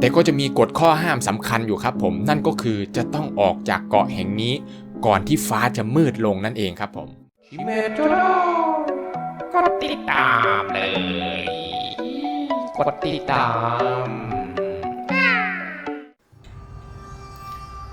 แต่ก็จะมีกฎข้อห้ามสำคัญอยู่ครับผมนั่นก็คือจะต้องออกจากเกาะแห่งนี้ ก่อนที่ฟ้าจะมืดลงนั่นเองครับผมคิเมโจโร่กดติดตามเลยกดติดตาม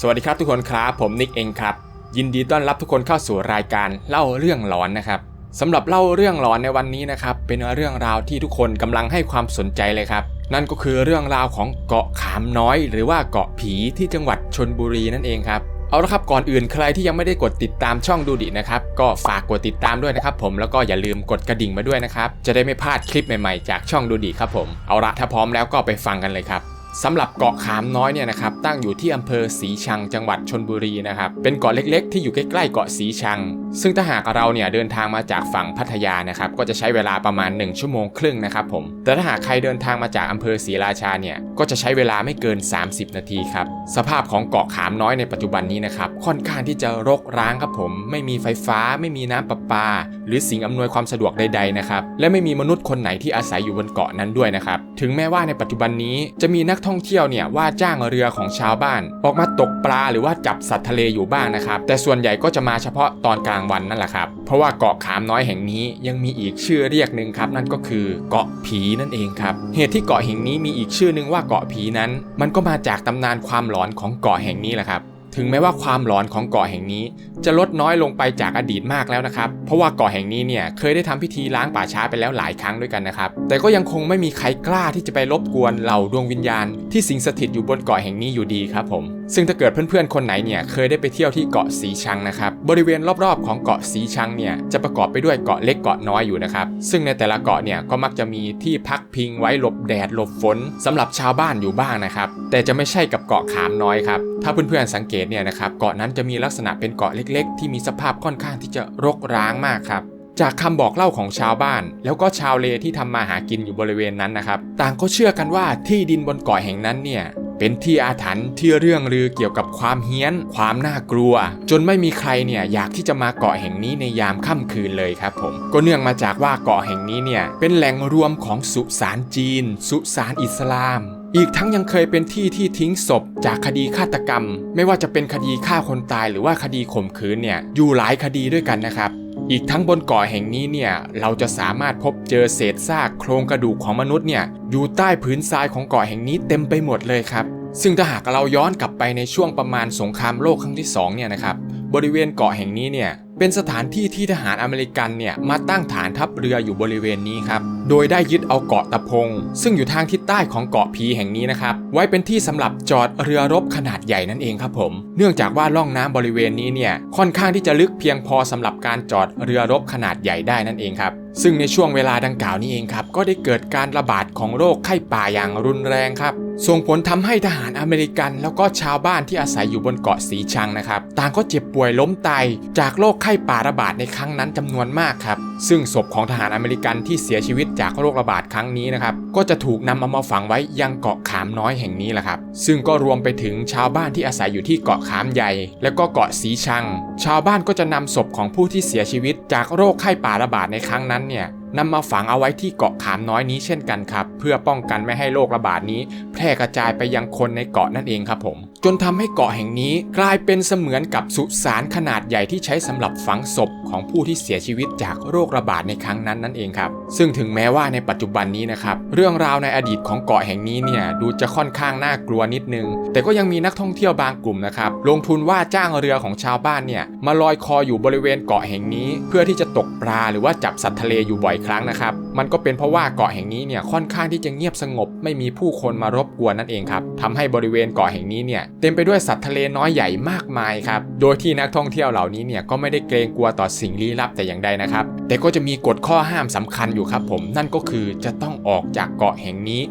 สวัสดีครับทุกคนครับผมนิกเองครับ ยินดีต้อนรับทุกคนเข้าสู่รายการเล่าเรื่องหลอนนะครับสำหรับเล่าเรื่องหลอนในวันนี้นะครับเป็นเรื่องราวที่ทุกคนกำลังให้ความสนใจเลยครับ นั่นก็คือเรื่องราวของเกาะขามน้อย หรือว่าเกาะผีที่จังหวัดชนบุรีนั่นเองครับเอาละครับก่อนอื่นใครที่ยังไม่ได้กดติดตามช่องดูดินะครับก็ฝากกดติดตามด้วยนะครับผมแล้วก็อย่าลืมกดกระดิ่งมาด้วยนะครับจะได้ไม่พลาดคลิปใหม่ๆจากช่องดูดิครับผมเอาละถ้าพร้อมแล้วก็ไปฟังกันเลยครับสำหรับเกาะขามน้อยเนี่ยนะครับตั้งอยู่ที่อำเภอศรีชังจังหวัดชนบุรีนะครับเป็นเกาะเล็กๆ ที่อยู่ใกล้ๆเกาะศรีชัง ซึ่งถ้าหากเราเนี่ยเดินทางมาจากฝั่งพัทยานะครับก็จะใช้เวลาประมาณ 1 ชั่วโมงครึ่งนะครับผมแต่ถ้าหากใครเดินทางมาจากอำเภอศรีราชาเนี่ยก็จะใช้เวลาไม่เกิน 30 นาทีครับสภาพของเกาะขามน้อยในปัจจุบันนี้นะครับค่อนข้างที่จะรกร้างครับผม ไม่มีไฟฟ้า ไม่มีน้ำประปา หรือสิ่งอำนวยความสะดวกใดๆนะครับและไม่มีมนุษย์คนไหนที่อาศัยอยู่บนเกาะนั้นด้วยนะครับถึงแม้ว่าในปัจจุบันนี้จะมีนักท่องเที่ยวเนี่ยว่าจ้างเรือของชาวบ้าน ออกมาตกปลาหรือว่าจับสัตว์ทะเลอยู่บ้างนะครับแต่ส่วนใหญ่ก็จะมาเฉพาะตอนกลางวันนั่นแหละครับ เพราะว่าเกาะขามน้อยแห่งนี้ยังมีอีกชื่อเรียกหนึ่งครับ นั่นก็คือเกาะผีนั่นเองครับ เหตุที่เกาะแห่งนี้มีอีกชื่อหนึ่งว่าเกาะผีนั้น มันก็มาจากตำนานความหลอนของเกาะแห่งนี้แหละครับถึงแม้ว่าความหลอนของเกาะแห่งนี้ จะลดน้อยลงไปจากอดีตมากแล้วนะครับ เพราะว่าเกาะแห่งนี้เนี่ยเคยได้ทำพิธีล้างป่าช้าไปแล้วหลายครั้งด้วยกันนะครับ แต่ก็ยังคงไม่มีใครกล้าที่จะไปรบกวนเหล่าดวงวิญญาณ ที่สิงสถิตอยู่บนเกาะแห่งนี้อยู่ดีครับผม ซึ่งถ้าเกิดเพื่อนๆคนไหนเนี่ยเคยได้ไปเที่ยวที่เกาะสีชังนะครับบริเวณรอบๆของเกาะสีชังเนี่ยจะประกอบไปด้วยเกาะเล็กเกาะน้อยอยู่นะครับซึ่งในแต่ละเกาะเนี่ยก็มักจะมีที่พักพิงไว้หลบแดดหลบฝนสำหรับชาวบ้านอยู่บ้างนะครับแต่จะไม่ใช่กับเกาะขามน้อยครับถ้าเพื่อนๆสังเกตเนี่ยนะครับเกาะนั้นจะมีลักษณะเป็นเกาะเล็ก ๆ ที่มีสภาพค่อนข้างที่จะรกร้างมากครับจากคำบอกเล่าของชาวบ้าน แล้วก็ชาวเลที่ทำมาหากินอยู่บริเวณนั้นนะครับ ต่างก็เชื่อกันว่าที่ดินบนเกาะแห่งนั้นเนี่ย เป็นที่อาถรรพ์ที่เรื่องลือเกี่ยวกับความเฮี้ยน ความน่ากลัว จนไม่มีใครเนี่ยอยากที่จะมาเกาะแห่งนี้ในยามค่ำคืนเลยครับผมก็เนื่องมาจากว่าเกาะแห่งนี้เนี่ยเป็นแหล่งรวมของสุสานจีน สุสานอิสลามอีกทั้งยังเคยเป็นที่ที่ทิ้งศพจากคดีฆาตกรรม ไม่ว่าจะเป็นคดีฆ่าคนตายหรือว่าคดีข่มขืนเนี่ยอยู่หลายคดีด้วยกันนะครับ อีกทั้งบนเกาะแห่งนี้เนี่ยเราจะสามารถพบเจอเศษซากโครงกระดูกของมนุษย์เนี่ยอยู่ใต้พื้นทรายของเกาะแห่งนี้เต็มไปหมดเลยครับ ซึ่งถ้าหากเราย้อนกลับไปในช่วงประมาณสงครามโลกครั้งที่2เนี่ยนะครับบริเวณเกาะแห่งนี้เนี่ยเป็นสถานที่ที่ทหารอเมริกันเนี่ยมาตั้งฐานทัพเรืออยู่บริเวณนี้ครับ โดยได้ยึดเอาเกาะตะพง ซึ่งอยู่ทางทิศใต้ของเกาะผีแห่งนี้นะครับ ไว้เป็นที่สำหรับจอดเรือรบขนาดใหญ่นั่นเองครับผม เนื่องจากว่าล่องน้ำบริเวณนี้เนี่ยค่อนข้างที่จะลึกเพียงพอสำหรับการจอดเรือรบขนาดใหญ่ได้นั่นเองครับซึ่งในช่วงเวลาดังกล่าวนี้เองครับ ก็ได้เกิดการระบาดของโรคไข้ป่าอย่างรุนแรงครับ ส่งผลทำให้ทหารอเมริกัน แล้วก็ชาวบ้านที่อาศัยอยู่บนเกาะสีชังนะครับ ต่างก็เจ็บป่วยล้มตายจากโรคไข้ป่าระบาดในครั้งนั้นจำนวนมากครับ ซึ่งศพของทหารอเมริกันที่เสียชีวิตจากโรคระบาดครั้งนี้นะครับ ก็จะถูกนำเอามาฝังไว้ยังเกาะขามน้อยแห่งนี้แหละครับ ซึ่งก็รวมไปถึงชาวบ้านที่อาศัยอยู่ที่เกาะขามใหญ่ และก็เกาะสีชัง ชาวบ้านก็จะนำศพของผู้ที่เสียชีวิต จากโรคไข้ป่าระบาดในครั้งนั้นเนี่ยนำมาฝังเอาไว้ที่เกาะขามน้อยนี้เช่นกันครับ เพื่อป้องกันไม่ให้โรคระบาดนี้ แพร่กระจายไปยังคนในเกาะนั่นเองครับผม จนทำให้เกาะแห่งนี้กลายเป็นเสมือนกับสุสานขนาดใหญ่ที่ใช้สำหรับฝังศพของผู้ที่เสียชีวิตจากโรคระบาดในครั้งนั้นนั่นเองครับ ซึ่งถึงแม้ว่าในปัจจุบันนี้นะครับเรื่องราวในอดีตของเกาะแห่งนี้เนี่ยดูจะค่อนข้างน่ากลัวนิดนึง แต่ก็ยังมีนักท่องเที่ยวบางกลุ่มนะครับลงทุนว่าจ้างเรือของชาวบ้านเนี่ยมาลอยคออยู่บริเวณเกาะแห่งนี้ เพื่อที่จะตกปลาหรือว่าจับสัตว์ทะเลอยู่บ่อยครั้งนะครับมันก็เป็นเพราะว่าเกาะแห่งนี้เนี่ยค่อนข้างที่จะเงียบสงบ ไม่มีผู้คนมารบกวนนั่นเองครับทำให้บริเวณเกาะแห่งนี้เนี่ยเต็มไปด้วยสัตว์ทะเลน้อยใหญ่มากมายครับโดยที่นักท่องเที่ยวเหล่านี้เนี่ยก็ไม่ได้เกรงกลัวต่อสิ่งลี้ลับแต่อย่างใดนะครับ แต่ก็จะมีกฎข้อห้ามสำคัญอยู่ครับผมนั่นก็คือจะต้องออกจากเกาะแห่งนี้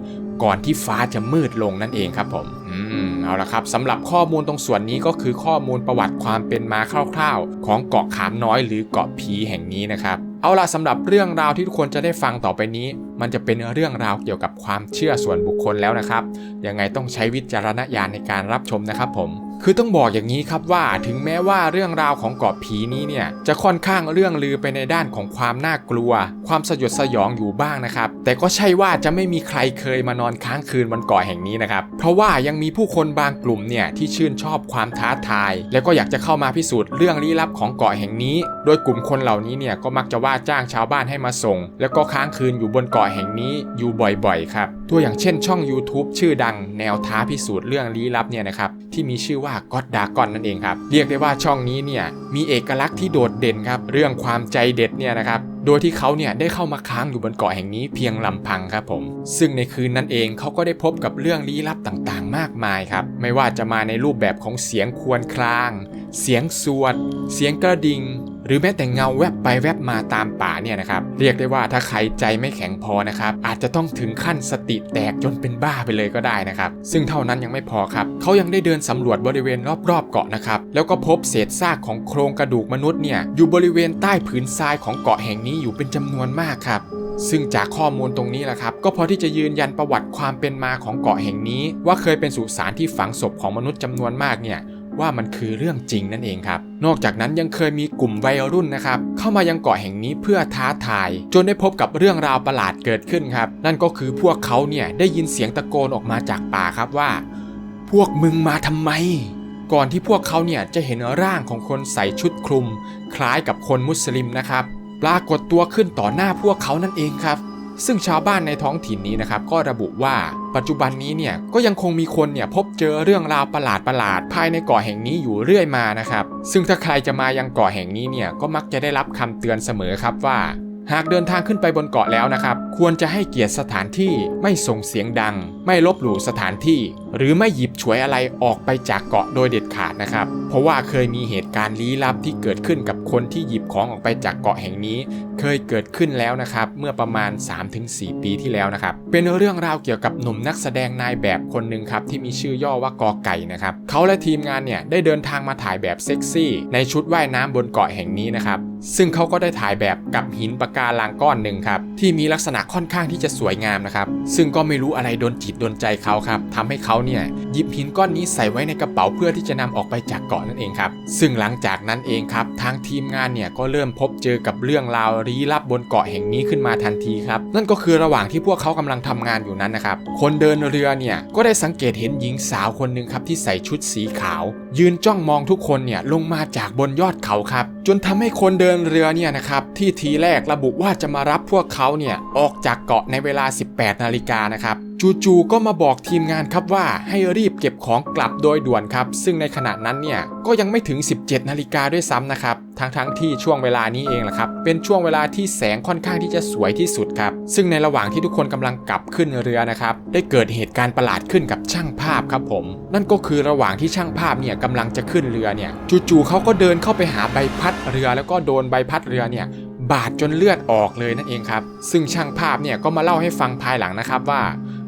ก่อนที่ฟ้าจะมืดลงนั่นเองครับผมอืมเอาละครับสำหรับข้อมูลตรงส่วนนี้ก็คือข้อมูลประวัติความเป็นมาคร่าวๆ ของเกาะขามน้อยหรือเกาะผีแห่งนี้นะครับ เอาล่ะสำหรับเรื่องราวที่ทุกคนจะได้ฟังต่อไปนี้ มันจะเป็นเรื่องราวเกี่ยวกับความเชื่อส่วนบุคคลแล้วนะครับ ยังไงต้องใช้วิจารณญาณในการรับชมนะครับผม คือต้องบอกอย่างนี้ครับว่าถึงแม้ว่าเรื่องราวของเกาะผีนี้เนี่ยจะค่อนข้างเรื่องลือไปในด้านของความน่ากลัว ความสยดสยองอยู่บ้างนะครับ แต่ก็ใช่ว่าจะไม่มีใครเคยมานอนค้างคืนบนเกาะแห่งนี้นะครับ เพราะว่ายังมีผู้คนบางกลุ่มเนี่ยที่ชื่นชอบความท้าทาย และก็อยากจะเข้ามาพิสูจน์เรื่องลี้ลับของเกาะแห่งนี้ โดยกลุ่มคนเหล่านี้เนี่ยก็มักจะว่าจ้างชาวบ้านให้มาส่ง แล้วก็ค้างคืนอยู่บนเกาะแห่งนี้อยู่บ่อยๆครับตัวอย่างเช่นช่อง YouTube ชื่อดังแนวท้าพิสูจน์เรื่องลี้ลับเนี่ยนะครับที่มีชื่อว่าก็อดดากอนนั่นเองครับ เรียกได้ว่าช่องนี้เนี่ยมีเอกลักษณ์ที่โดดเด่นครับ เรื่องความใจเด็ดเนี่ยนะครับโดยที่เขาเนี่ยได้เข้ามาค้างอยู่บนเกาะแห่งนี้เพียงลำพังครับผม ซึ่งในคืนนั้นเองเขาก็ได้พบกับเรื่องลี้ลับต่างๆ มากมายครับ ไม่ว่าจะมาในรูปแบบของเสียงควรคราง เสียงสวด เสียงกระดิ่ง หรือแม้แต่เงาแวบไปแวบมาตามป่าเนี่ยนะครับเรียกได้ว่าถ้าใครใจไม่แข็งพอนะครับอาจจะต้องถึงขั้นสติแตกจนเป็นบ้าไปเลยก็ได้นะครับซึ่งเท่านั้นยังไม่พอครับเขายังได้เดินสำรวจบริเวณรอบๆเกาะนะครับแล้วก็พบเศษซากของโครงกระดูกมนุษย์เนี่ยอยู่บริเวณใต้ผืนทรายของเกาะแห่งนี้อยู่เป็นจำนวนมากครับซึ่งจากข้อมูลตรงนี้แหละครับ ก็พอที่จะยืนยันประวัติความเป็นมาของเกาะแห่งนี้ ว่าเคยเป็นสุสานที่ฝังศพของมนุษย์จำนวนมากเนี่ย ว่ามันคือเรื่องจริงนั่นเองครับ นอกจากนั้นยังเคยมีกลุ่มวัยรุ่นนะครับ เข้ามายังเกาะแห่งนี้เพื่อท้าทาย จนได้พบกับเรื่องราวประหลาดเกิดขึ้นครับ นั่นก็คือพวกเขาเนี่ยได้ยินเสียงตะโกนออกมาจากป่าครับว่า พวกมึงมาทำไม ก่อนที่พวกเขาเนี่ยจะเห็นร่างของคนใส่ชุดคลุม คล้ายกับคนมุสลิมนะครับ ปรากฏตัวขึ้นต่อหน้าพวกเขานั่นเองครับ ซึ่งชาวบ้านในท้องถิ่นนี้นะครับ ก็ระบุว่า ปัจจุบันนี้เนี่ยก็ยังคงมีคนเนี่ยพบเจอเรื่องราวประหลาดประหลาดภายในเกาะแห่งนี้อยู่เรื่อยมานะครับ ซึ่งถ้าใครจะมายังเกาะแห่งนี้เนี่ยก็มักจะได้รับคำเตือนเสมอครับว่า หากเดินทางขึ้นไปบนเกาะแล้วนะครับ ควรจะให้เกียรติสถานที่ไม่ส่งเสียงดัง ไม่ลบหลู่สถานที่ หรือไม่หยิบฉวยอะไรออกไปจากเกาะโดยเด็ดขาดนะครับ เพราะว่าเคยมีเหตุการณ์ลี้ลับที่เกิดขึ้นกับคนที่หยิบของออกไปจากเกาะแห่งนี้ เคยเกิดขึ้นแล้วนะครับ เมื่อประมาณ 3-4 ปีที่แล้วนะครับ เป็นเรื่องราวเกี่ยวกับหนุ่มนักแสดงนายแบบคนหนึ่งครับที่มีชื่อย่อว่ากอไก่นะครับเขาและทีมงานเนี่ยได้เดินทางมาถ่ายแบบเซ็กซี่ในชุดว่ายน้ำบนเกาะแห่งนี้นะครับ ซึ่งเขาก็ได้ถ่ายแบบกับหินปะการังก้อนหนึ่งครับที่มีลักษณะค่อนข้างที่จะสวยงามนะครับซึ่งก็ไม่รู้อะไรโดนจิตโดนใจเขาครับทำให้เขาเนี่ยหยิบหินก้อนนี้ใส่ไว้ในกระเป๋าเพื่อที่จะนำออกไปจากเกาะนั่นเองครับซึ่งหลังจากนั้นเองครับทางทีมงานเนี่ยก็เริ่มพบเจอกับเรื่องราวลี้ลับบนเกาะแห่งนี้ขึ้นมาทันทีครับนั่นก็คือระหว่างที่พวกเขากำลังทำงานอยู่นั้นนะครับคนเดินเรือเนี่ยก็ได้สังเกตเห็นหญิงสาวคนหนึ่งครับที่ใส่ชุดสีขาว ยืนจ้องมองทุกคนเนี่ยลงมาจากบนยอดเขาครับ จนทำให้คนเดินเรือเนี่ยนะครับที่ทีแรกระบุว่าจะมารับพวกเขาเนี่ยออกจากเกาะในเวลา 18 นาฬิกานะครับ จู่ๆก็มาบอกทีมงานครับว่าให้รีบเก็บของกลับโดยด่วนครับ ซึ่งในขณะนั้นเนี่ยก็ยังไม่ถึง 17 นาฬิกาด้วยซ้ำนะครับทั้งๆที่ช่วงเวลานี้เองแหละครับ เป็นช่วงเวลาที่แสงค่อนข้างที่จะสวยที่สุดครับ ซึ่งในระหว่างที่ทุกคนกำลังกลับขึ้นเรือนะครับ ได้เกิดเหตุการณ์ประหลาดขึ้นกับช่างภาพครับผม นั่นก็คือระหว่างที่ช่างภาพเนี่ยกำลังจะขึ้นเรือเนี่ย จู่ๆเขาก็เดินเข้าไปหาใบพัดเรือ แล้วก็โดนใบพัดเรือเนี่ยบาดจนเลือดออกเลยนั่นเองครับ ซึ่งช่างภาพเนี่ยก็มาเล่าให้ฟังภายหลังนะครับว่า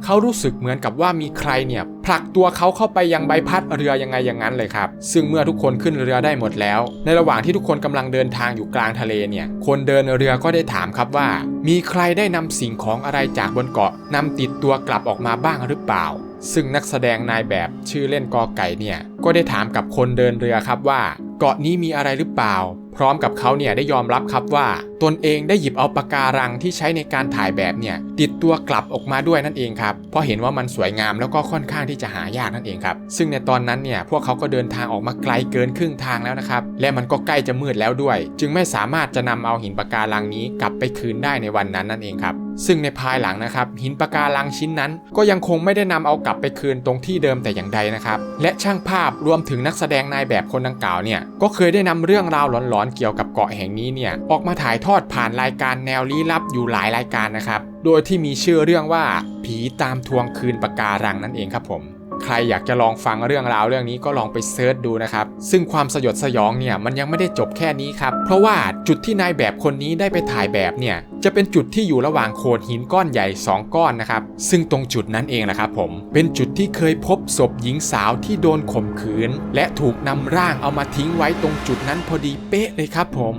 เขารู้สึกเหมือนกับว่ามีใครเนี่ยผลักตัวเขาเข้าไปยังใบพัดเรือยังไงอย่างนั้นเลยครับ ซึ่งเมื่อทุกคนขึ้นเรือได้หมดแล้ว ในระหว่างที่ทุกคนกำลังเดินทางอยู่กลางทะเลเนี่ย คนเดินเรือก็ได้ถามครับว่า มีใครได้นำสิ่งของอะไรจากบนเกาะนำติดตัวกลับออกมาบ้างหรือเปล่า ซึ่งนักแสดงนายแบบชื่อเล่นกอไก่เนี่ยก็ได้ถามกับคนเดินเรือครับว่า เกาะนี้มีอะไรหรือเปล่า พร้อมกับเขาเนี่ยได้ยอมรับครับว่าตนเองได้หยิบเอาปาการังที่ใช้ในการถ่ายแบบเนี่ยติดตัวกลับออกมาด้วยนั่นเองครับเพราะเห็นว่ามันสวยงามแล้วก็ค่อนข้างที่จะหายากนั่นเองครับซึ่งในตอนนั้นเนี่ยพวกเขาก็เดินทางออกมาไกลเกินครึ่งทางแล้วนะครับและมันก็ใกล้จะมืดแล้วด้วย จึงไม่สามารถจะนำเอาหินปะการังนี้กลับไปคืนได้ในวันนั้นนั่นเองครับ ซึ่งในภายหลังนะครับหินปะการังชิ้นนั้น ก็ยังคงไม่ได้นำเอากลับไปคืนตรงที่เดิมแต่อย่างใดนะครับและช่างภาพรวมถึงนักแสดงนายแบบคนดังกล่าวเนี่ยก็เคยได้นำเรื่องราวหลอนๆเกี่ยวกับเกาะแห่งนี้เนี่ยออกมาถ่ายทอดผ่านรายการแนวลี้ลับอยู่หลายรายการนะครับโดยที่มีชื่อเรื่องว่าผีตามทวงคืนปะการังนั่นเองครับผม ใครอยากจะลองฟังเรื่องราวเรื่องนี้ก็ลองไปเซิร์ชดูนะครับ ซึ่งความสยดสยองเนี่ยมันยังไม่ได้จบแค่นี้ครับ เพราะว่าจุดที่นายแบบคนนี้ได้ไปถ่ายแบบเนี่ย จะเป็นจุดที่อยู่ระหว่างโขดหินก้อนใหญ่ 2 ก้อนนะครับ ซึ่งตรงจุดนั้นเองแหละครับผม เป็นจุดที่เคยพบศพหญิงสาวที่โดนข่มขืน และถูกนำร่างเอามาทิ้งไว้ตรงจุดนั้นพอดีเป๊ะเลยครับผม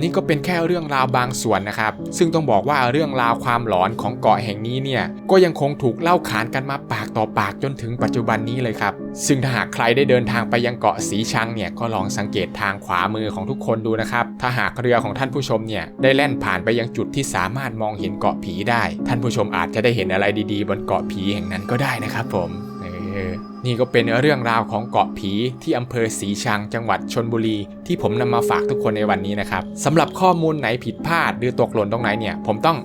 นี่ก็เป็นแค่เรื่องราวบางส่วนนะครับ ซึ่งต้องบอกว่าเรื่องราวความหลอนของเกาะแห่งนี้เนี่ยก็ยังคงถูกเล่าขานกันมาปากต่อปากจนถึงปัจจุบันนี้เลยครับ ซึ่งถ้าหากใครได้เดินทางไปยังเกาะสีชังเนี่ยก็ลองสังเกตทางขวามือของทุกคนดูนะครับ ถ้าหากเรือของท่านผู้ชมเนี่ยได้แล่นผ่านไปยังจุดที่สามารถมองเห็นเกาะผีได้ ท่านผู้ชมอาจจะได้เห็นอะไรดีๆ บนเกาะผีแห่งนั้นก็ได้นะครับผม นี่ก็เป็นเรื่องราวของเกาะผีที่อำเภอศรีชังจังหวัดชนบุรี ที่ผมนำมาฝากทุกคนในวันนี้นะครับสำหรับข้อมูลไหนผิดพลาด หรือตกหล่นตรงไหนเนี่ยผมต้อง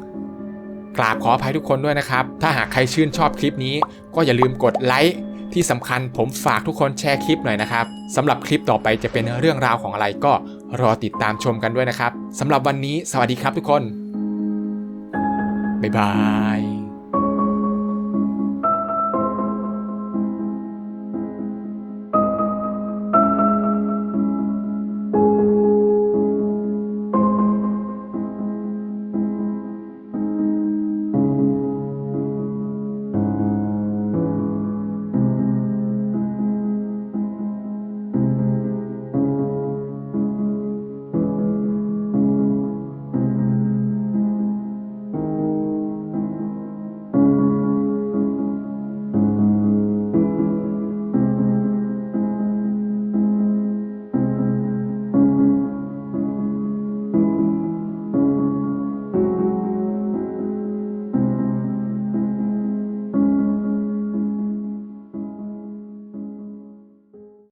กราบขออภัยทุกคนด้วยนะครับ ถ้าหากใครชื่นชอบคลิปนี้ ก็อย่าลืมกดไลค์ที่สำคัญผมฝากทุกคนแชร์คลิปหน่อยนะครับสำหรับคลิปต่อไปจะเป็นเรื่องราวของอะไรก็รอติดตามชมกันด้วยนะครับสำหรับวันนี้ สวัสดีครับทุกคนบ๊ายบาย